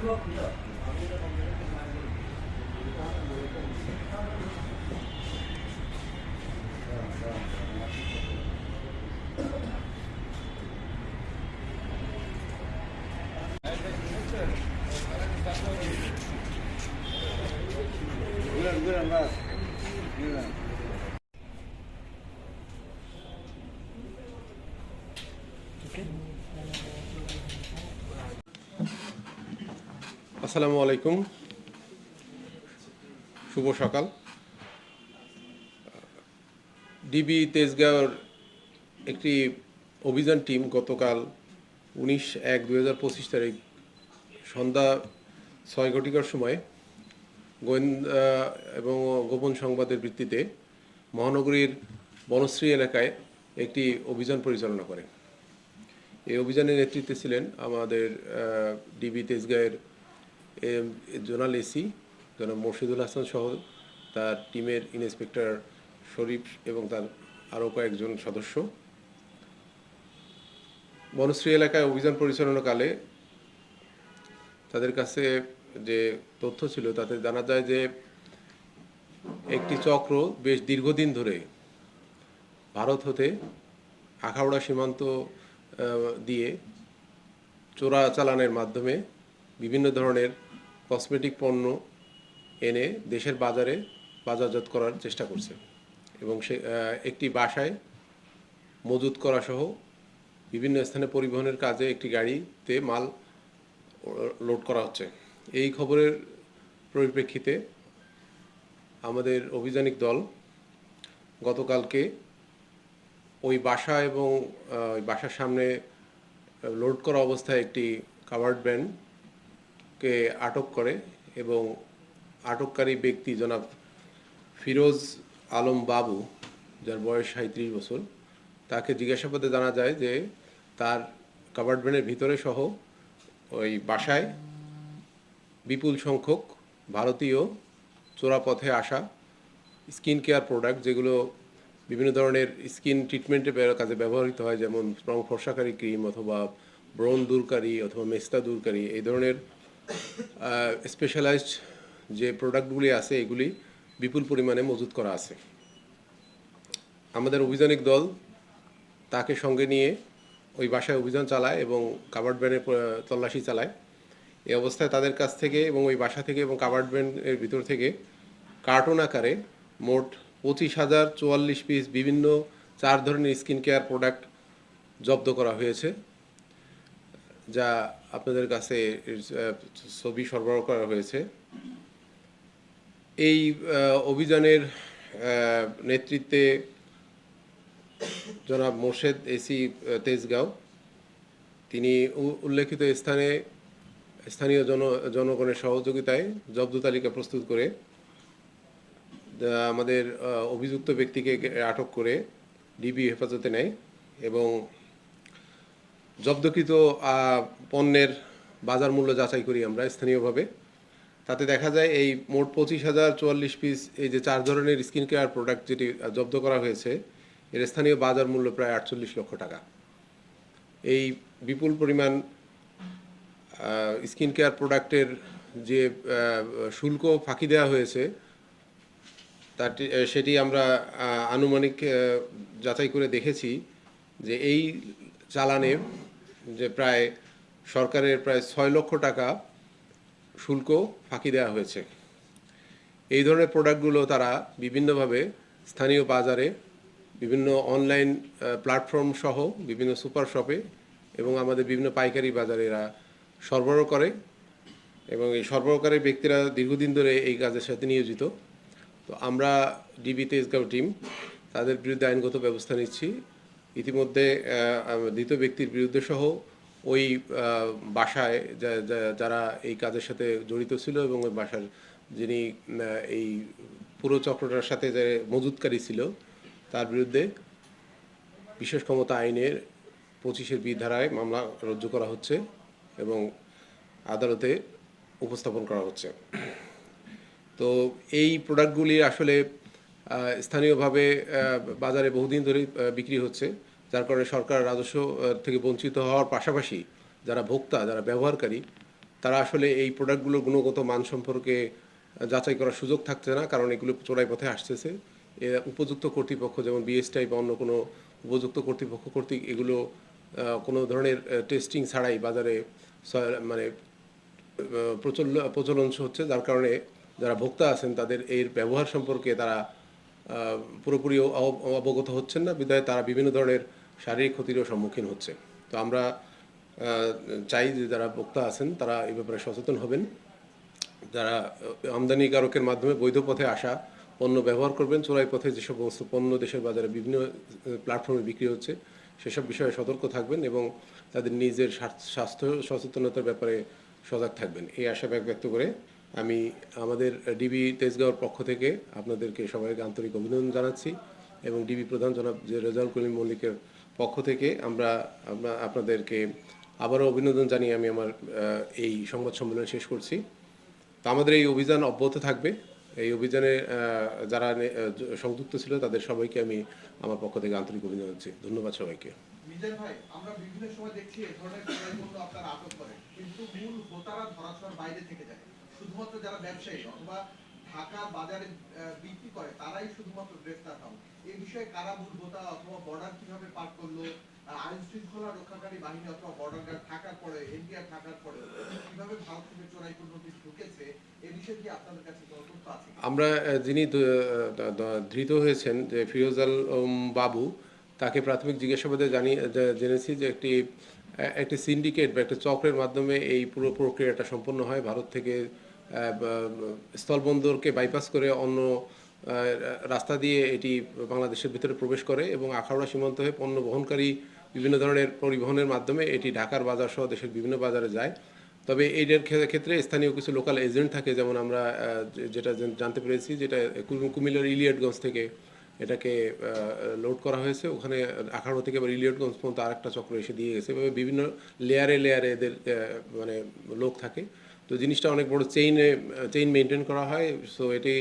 Good, good, good. আসসালামু আলাইকুম। শুভ সকাল। ডিবি তেজগাঁওর একটি অভিযান টিম গতকাল উনিশ এক দুই হাজার পঁচিশ তারিখ সন্ধ্যা ছয় ঘটিকার সময় গোয়েন্দা এবং গোপন সংবাদের ভিত্তিতে মহানগরীর বনশ্রী এলাকায় একটি অভিযান পরিচালনা করে। এই অভিযানের নেতৃত্বে ছিলেন আমাদের ডিবি তেজগাঁয়ের জোনাল এসি, জনাব মোর্শিদুল হাসান সহ তার টিমের ইন্সপেক্টর শরীফ এবং তার আরও কয়েকজন সদস্য। বনশ্রী এলাকায় অভিযান পরিচালনাকালে তাদের কাছে যে তথ্য ছিল, তাতে জানা যায় যে একটি চক্র বেশ দীর্ঘদিন ধরে ভারত হতে আখাউড়া সীমান্ত দিয়ে চোরা চালানের মাধ্যমে বিভিন্ন ধরনের কসমেটিক পণ্য এনে দেশের বাজারে বাজারজাত করার চেষ্টা করছে এবং সে একটি বাসায় মজুত করা সহ বিভিন্ন স্থানে পরিবহনের কাজে একটি গাড়িতে মাল লোড করা হচ্ছে। এই খবরের পরিপ্রেক্ষিতে আমাদের অভিযানিক দল গতকালকে ওই বাসা এবং ওই বাসার সামনে লোড করা অবস্থায় একটি কাভার্ড ভ্যানকে আটক করে এবং আটককারী ব্যক্তি জনাব ফিরোজ আলম বাবু, যার বয়স সাঁত্রিশ বছর, তাকে জিজ্ঞাসাবাদে জানা যায় যে তার কাভার্ড ভ্যানের ভিতরে সহ ওই বাসায় বিপুল সংখ্যক ভারতীয় চোরাপথে আসা স্কিন কেয়ার প্রোডাক্ট, যেগুলো বিভিন্ন ধরনের স্কিন ট্রিটমেন্টের বে- কাজে ব্যবহৃত হয়, যেমন রং ফর্সাকারী ক্রিম অথবা ব্রণ দূরকারী অথবা মেস্তা দূরকারী, এই ধরনের স্পেশালাইজড যে প্রোডাক্টগুলি আছে, এগুলি বিপুল পরিমাণে মজুত করা আছে। আমাদের অভিযানিক দল তাকে সঙ্গে নিয়ে ওই বাসায় অভিযান চালায় এবং কাভার্ড ভ্যানে প- তল্লাশি চালায়। এই অবস্থায় তাদের কাছ থেকে এবং ওই বাসা থেকে এবং কাভার্ড ভ্যানের ভিতর থেকে কার্টুন আকারে মোট পঁচিশ হাজার চুয়াল্লিশ পিস বিভিন্ন চার ধরনের স্কিন কেয়ার প্রোডাক্ট জব্দ করা হয়েছে। যা আপনাদের কাছে ছবি সরবরাহ করা হয়েছে। এই অভিযানের নেতৃত্বে জনাব মোর্শেদ এসি তেজগাঁও। তিনি উল্লেখিত স্থানে স্থানীয় জন, জনগণের সহযোগিতায় জব্দ তালিকা প্রস্তুত করে আমাদের অভিযুক্ত ব্যক্তিকে আটক করে ডিবি হেফাজতে নেয় এবং জব্দকৃত পণ্যের বাজার মূল্য যাচাই করি আমরা স্থানীয়ভাবে। তাতে দেখা যায় এই মোট পঁচিশ হাজার চুয়াল্লিশ পিস এই যে চার ধরনের স্কিন কেয়ার প্রোডাক্ট যেটি জব্দ করা হয়েছে, এর স্থানীয় বাজার মূল্য প্রায় আটচল্লিশ লক্ষ টাকা। এই বিপুল পরিমাণ স্কিন কেয়ার প্রোডাক্টের যে শুল্ক ফাঁকি দেওয়া হয়েছে, তাটি সেটি আমরা আনুমানিক যাচাই করে দেখেছি যে এই চালানে যে প্রায় সরকারের প্রায় ছয় লক্ষ টাকা শুল্ক ফাঁকি দেওয়া হয়েছে। এই ধরনের প্রোডাক্টগুলো তারা বিভিন্নভাবে স্থানীয় বাজারে, বিভিন্ন অনলাইন প্ল্যাটফর্ম সহ বিভিন্ন সুপার শপে এবং আমাদের বিভিন্ন পাইকারি বাজারে এরা সরবরাহ করে এবং এই সরবরাহকারী ব্যক্তিরা দীর্ঘদিন ধরে এই কাজের সাথে নিয়োজিত। তো আমরা ডিবি তেজগাঁও টিম তাদের বিরুদ্ধে আইনগত ব্যবস্থা নিচ্ছি। ইতিমধ্যে দ্বিতীয় ব্যক্তির বিরুদ্ধে সহ ওই বাসায় যারা এই কাজের সাথে জড়িত ছিল এবং ওই বাসার যিনি এই পুরো চক্রটার সাথে যে মজুতকারী ছিল, তার বিরুদ্ধে বিশেষ ক্ষমতা আইনের পঁচিশের বি ধারায় মামলা রুজু করা হচ্ছে এবং আদালতে উপস্থাপন করা হচ্ছে। তো এই প্রোডাক্টগুলি আসলে স্থানীয়ভাবে বাজারে বহুদিন ধরেই বিক্রি হচ্ছে। যার কারণে সরকার রাজস্ব থেকে বঞ্চিত হওয়ার পাশাপাশি যারা ভোক্তা, যারা ব্যবহারকারী, তারা আসলে এই প্রোডাক্টগুলোর গুণগত মান সম্পর্কে যাচাই করার সুযোগ থাকছে না। কারণ এগুলো চোরাই পথে আসতেছে। উপযুক্ত কর্তৃপক্ষ, যেমন বিএসটাই বা অন্য কোনো উপযুক্ত কর্তৃপক্ষ কর্তৃক এগুলো কোনো ধরনের টেস্টিং ছাড়াই বাজারে মানে প্রচল, প্রচলন হচ্ছে। যার কারণে যারা ভোক্তা আছেন, তাদের এর ব্যবহার সম্পর্কে তারা পুরোপুরি অব- অবগত হচ্ছেন না। বিধায় তারা বিভিন্ন ধরনের শারীরিক ক্ষতিরও সম্মুখীন হচ্ছে। তো আমরা চাই যে যারা বক্তা আছেন, তারা এই ব্যাপারে সচেতন হবেন। যারা আমদানিকারকের মাধ্যমে বৈধ পথে আসা পণ্য ব্যবহার করবেন, চোরাই পথে যে সমস্ত পণ্য দেশের বাজারে বিভিন্ন প্ল্যাটফর্মে বিক্রি হচ্ছে, সেসব বিষয়ে সতর্ক থাকবেন এবং তাদের নিজের স্বাস্থ্য সচেতনতার ব্যাপারে সজাগ থাকবেন। এই আশা ব্যক- ব্যক্ত করে আমি আমাদের ডিবি তেজগাঁওর পক্ষ থেকে আপনাদেরকে সবাইকে আন্তরিক অভিনন্দন জানাচ্ছি এবং ডিবি প্রধান জনাব যে রেজাউল করিম মল্লিকের পক্ষ থেকে আমরা আপনাদেরকে আবারও অভিনন্দন জানিয়ে আমি আমার এই সংবাদ সম্মেলন শেষ করছি। তো আমাদের এই অভিযান অব্যাহত থাকবে। এই অভিযানে যারা সংযুক্ত ছিল তাদের সবাইকে আমি আমার পক্ষ থেকে আন্তরিক অভিনন্দন জানাচ্ছি। ধন্যবাদ সবাইকে। বিভিন্ন সময় দেখছি এ ধরনের আটক কিন্তু মূল বাইরে থেকে যায়। শুধুমাত্র যারা ব্যবসায়ী অথবা ঢাকা বাজারে বিক্রি করে, তারাই শুধুমাত্র গ্রেফতার হন। এই বিষয়ে কারা মূল হোতা অথবা বর্ডার কীভাবে পার করল আইন শৃঙ্খলা রক্ষাকারী বাহিনী অথবা বর্ডার গার্ড থাকার পরে এনডিআর থাকার পরে, কীভাবে ভারত থেকে চোরাই পণ্যটি ঢুকেছে, এ বিষয়ে কি আপনাদের কাছে কোনো তথ্য আছে? আমরা যিনি ধৃত হয়েছেন, যে ফিরোজাল বাবু, তাকে প্রাথমিক জিজ্ঞাসাবাদে জানিয়ে জে- জেনেছি যে একটি একটি সিন্ডিকেট বা একটা চক্রের মাধ্যমে এই পুরো প্রক্রিয়াটা সম্পন্ন হয়। ভারত থেকে স্থলবন্দরকে বাইপাস করে অন্য রাস্তা দিয়ে এটি বাংলাদেশের ভিতরে প্রবেশ করে এবং আখাউড়া সীমান্ত হয়ে পণ্য বহনকারী বিভিন্ন ধরনের পরিবহনের মাধ্যমে এটি ঢাকার বাজার সহ দেশের বিভিন্ন বাজারে যায়। তবে এইটার ক্ষে- ক্ষেত্রে স্থানীয় কিছু লোকাল এজেন্ট থাকে, যেমন আমরা যেটা জানতে পেরেছি যেটা কুমিল্লার ইলিয়টগঞ্জ থেকে এটাকে লোড করা হয়েছে। ওখানে আখাড়া থেকে আবার ইলিয়টগঞ্জ পর্যন্ত আরেকটা চক্র এসে দিয়ে গেছে। এভাবে বিভিন্ন লেয়ারে লেয়ারে এদের মানে লোক থাকে। তো জিনিসটা অনেক বড় চেইনে চেইন মেনটেন করা হয়। সো এটি